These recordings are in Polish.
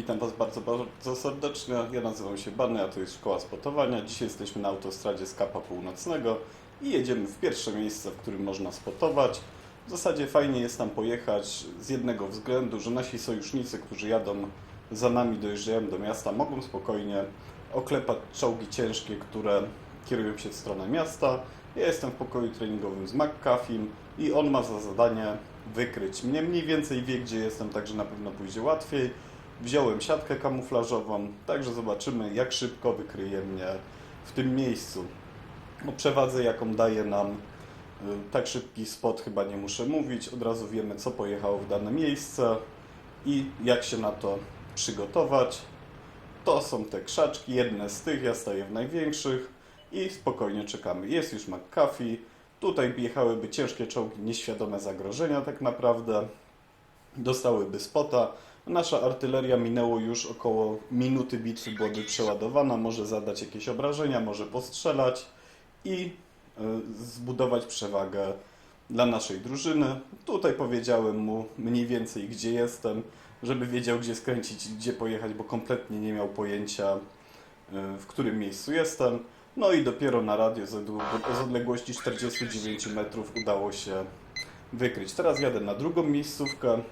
Witam Was bardzo, bardzo serdecznie. Ja nazywam się Bany, a to jest Szkoła Spotowania. Dzisiaj jesteśmy na autostradzie z Kapa Północnego i jedziemy w pierwsze miejsce, w którym można spotować. W zasadzie fajnie jest tam pojechać z jednego względu, że nasi sojusznicy, którzy jadą za nami, dojeżdżają do miasta, mogą spokojnie oklepać czołgi ciężkie, które kierują się w stronę miasta. Ja jestem w pokoju treningowym z McCaffim i on ma za zadanie wykryć mnie. Mniej więcej wie, gdzie jestem, także na pewno pójdzie łatwiej. Wziąłem siatkę kamuflażową, także zobaczymy, jak szybko wykryje mnie w tym miejscu. O przewadze, jaką daje nam y, tak szybki spot, chyba nie muszę mówić. Od razu wiemy, co pojechało w dane miejsce i jak się na to przygotować. To są te krzaczki, jedne z tych, ja staję w największych i spokojnie czekamy. Jest już McCaffee, tutaj jechałyby ciężkie czołgi, nieświadome zagrożenia tak naprawdę, dostałyby spota. Nasza artyleria minęło już około minuty bitwy, byłaby przeładowana, może zadać jakieś obrażenia, może postrzelać i y, zbudować przewagę dla naszej drużyny. Tutaj powiedziałem mu mniej więcej, gdzie jestem, żeby wiedział, gdzie skręcić, gdzie pojechać, bo kompletnie nie miał pojęcia, y, w którym miejscu jestem. No i dopiero na radio z odległości 49 metrów udało się wykryć. Teraz jadę na drugą miejscówkę.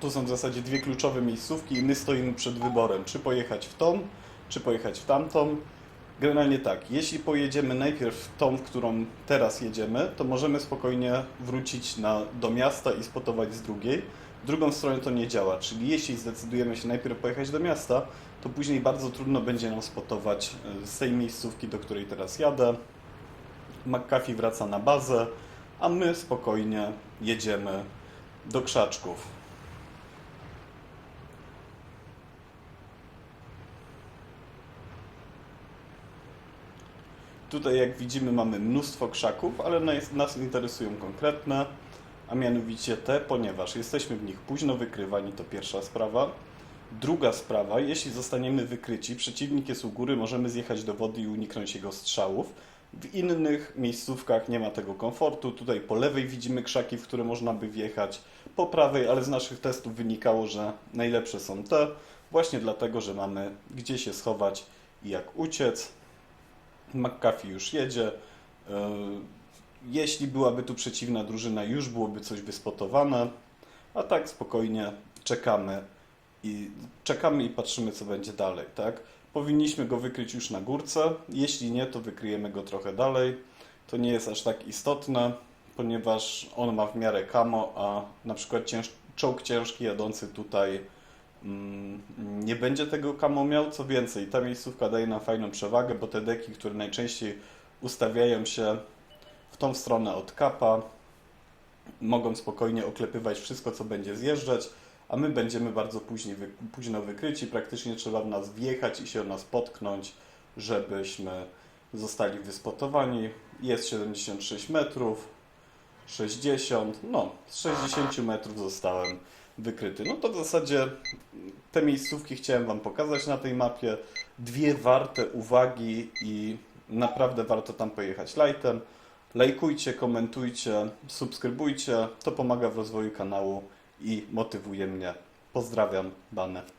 Tu są w zasadzie dwie kluczowe miejscówki i my stoimy przed wyborem, czy pojechać w tą, czy pojechać w tamtą. Generalnie tak, jeśli pojedziemy najpierw w tą, w którą teraz jedziemy, to możemy spokojnie wrócić na, do miasta i spotować z drugiej. W drugą stronę to nie działa, czyli jeśli zdecydujemy się najpierw pojechać do miasta, to później bardzo trudno będzie nam spotować y, z tej miejscówki, do której teraz jadę. McAfee wraca na bazę, a my spokojnie jedziemy do krzaczków. Tutaj, jak widzimy, mamy mnóstwo krzaków, ale nas- interesują konkretne, a mianowicie te, ponieważ jesteśmy w nich późno wykrywani, to pierwsza sprawa. Druga sprawa, jeśli zostaniemy wykryci, przeciwnik jest u góry, możemy zjechać do wody i uniknąć jego strzałów. W innych miejscówkach nie ma tego komfortu. Tutaj po lewej widzimy krzaki, w które można by wjechać, po prawej, ale z naszych testów wynikało, że najlepsze są te, właśnie dlatego, że mamy gdzie się schować i jak uciec. McAfee już jedzie. Yy, Jeśli byłaby tu przeciwna drużyna, już byłoby coś wyspotowane, a tak spokojnie czekamy i czekamy i patrzymy, co będzie dalej, tak? Powinniśmy go wykryć już na górce. Jeśli nie, to wykryjemy go trochę dalej. To nie jest aż tak istotne, ponieważ on ma w miarę kamo, a na przykład cięż, czołg ciężki jadący tutaj nie będzie tego kamo miał. Co więcej, ta miejscówka daje nam fajną przewagę, bo te deki, które najczęściej ustawiają się w tą stronę od kapa, mogą spokojnie oklepywać wszystko, co będzie zjeżdżać, a my będziemy bardzo później, późno wykryci. Praktycznie trzeba w nas wjechać i się o nas potknąć, żebyśmy zostali wyspotowani. Jest 76 metrów, 60, no z 60 metrów zostałem wykryty. No to w zasadzie te miejscówki chciałem Wam pokazać na tej mapie. Dwie warte uwagi i naprawdę warto tam pojechać lightem. Lajkujcie, komentujcie, subskrybujcie. To pomaga w rozwoju kanału i motywuje mnie. Pozdrawiam, Bane.